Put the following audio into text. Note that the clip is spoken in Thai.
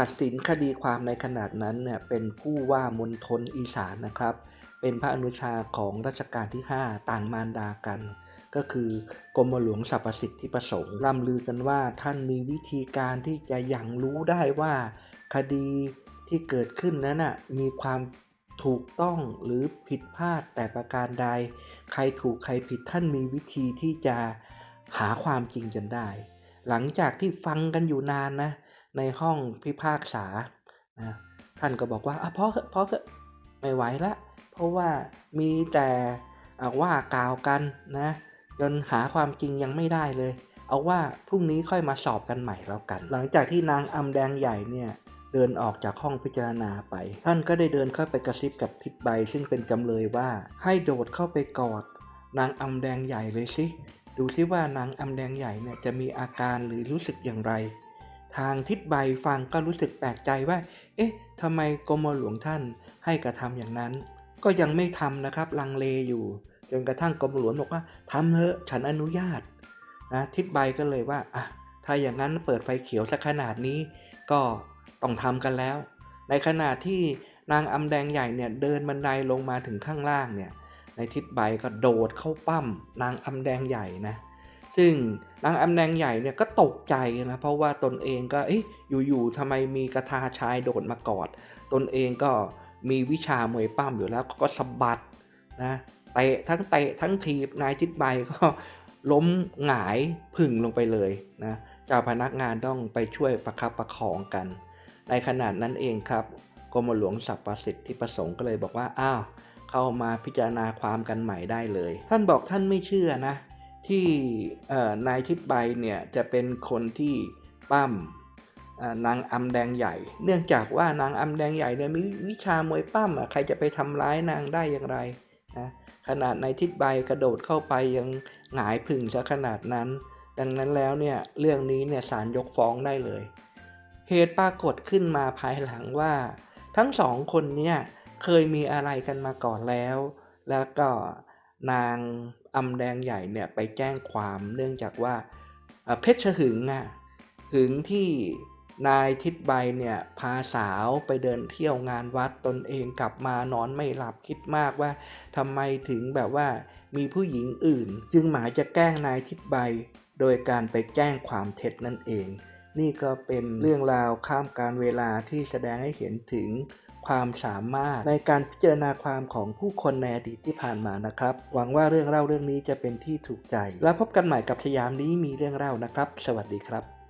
ตัดสินคดีความในขนาดนั้นเนี่ยเป็นผู้ว่ามณฑลอีสานนะครับ เป็นพระอนุชาของรัชกาลที่ 5 ต่างมารดากัน ก็คือกรมหลวงสรรพสิทธิประสงค์ล่ำลือกันว่าท่านมีวิธีการที่จะยังรู้ได้ว่า คดีที่เกิดขึ้นนั้นน่ะมีความถูกต้องหรือผิดพลาดแต่ประการใด ใครถูกใครผิดท่านมีวิธีที่จะหาความจริงจนได้ หลังจากที่ฟังกันอยู่นานนะ ในห้องพิพากษานะท่านก็บอกว่าอะพอเพอเถอะไม่ไหวละ เพราะว่ามีแต่ว่ากล่าวกันนะจนหาความจริงยังไม่ได้เลย เอาว่าพรุ่งนี้ค่อยมาสอบกันใหม่แล้วกัน หลังจากที่นางอำแดงใหญ่เนี่ยเดินออกจากห้องพิจารณาไป ท่านก็ได้เดินเข้าไปกระซิบกับทิดใบ ซึ่งเป็นจำเลยว่าให้โดดเข้าไปกอด นางอำแดงใหญ่เลยสิดูซิว่านางอำแดงใหญ่เนี่ยจะมีอาการหรือรู้สึกอย่างไร ทางทิศใบฟังก็รู้สึกแปลกใจว่า เอ๊ะทำไมกรมหลวงท่านให้กระทำอย่างนั้น ก็ยังไม่ทำนะครับ ลังเลอยู่ จนกระทั่งกรมหลวงบอกว่าทำเถอะฉันอนุญาตนะทิศใบก็เลยว่าอะถ้าอย่างนั้นเปิดไฟเขียวสักขนาดนี้ ก็ต้องทำกันแล้ว ในขณะที่นางอำแดงใหญ่เนี่ยเดินบันไดลงมาถึงข้างล่างเนี่ยในทิศใบก็โดดเข้าปั้มนางอำแดงใหญ่นะ ซึ่งนางอำแดงใหญ่เนี่ยก็ตกใจนะเพราะว่าตนเองก็เอ๊ะอยู่ๆทำไมมีกระทาชายโดดมากอด ตนเองก็มีวิชามวยปั้มอยู่แล้วก็สะบัดนะเตะทั้งเตะทั้งทีบนายทิดใบก็ล้มหงายผึ่งลงไปเลยนะเจ้าพนักงานต้องไปช่วยประคับประคองกัน ในขนาดนั้นเองครับกรมหลวงสัพสิทธิประสงค์ก็เลยบอกว่าอ้าวเข้ามาพิจารณาความกันใหม่ได้เลย ท่านบอกท่านไม่เชื่อนะ ที่นายทิดใบเนี่ยจะเป็นคนที่ปั้มนางอำแดงใหญ่ เนื่องจากว่านางอำแดงใหญ่เนี่ยมีวิชามวยปั้มอะใครจะไปทำร้ายนางได้อย่างไรนะขนาดนายทิดใบกระโดดเข้าไปยังหงายผึ่งซะขนาดนั้น ดังนั้นแล้วเนี่ยเรื่องนี้เนี่ยศาลยกฟ้องได้เลย เหตุปรากฏขึ้นมาภายหลังว่า ทั้งสองคนเนี่ยเคยมีอะไรกันมาก่อนแล้ว แล้วก็ นางอำแดงใหญ่เนี่ยไปแจ้งความเนื่องจากว่าเพชรหึงอะหึงที่นายทิดใบเนี่ยพาสาวไปเดินเที่ยวงานวัดตนเองกลับมานอนไม่หลับคิดมากว่าทำไมถึงแบบว่ามีผู้หญิงอื่น จึงหมายจะแกล้งนายทิดใบ โดยการไปแจ้งความเท็จนั่นเอง นี่ก็เป็นเรื่องราวข้ามการเวลาที่แสดงให้เห็นถึง ความสามารถในการพิจารณาความของผู้คนในอดีตที่ผ่านมานะครับ หวังว่าเรื่องเล่าเรื่องนี้จะเป็นที่ถูกใจ แล้วพบกันใหม่กับสยามนี้มีเรื่องเล่านะครับ สวัสดีครับ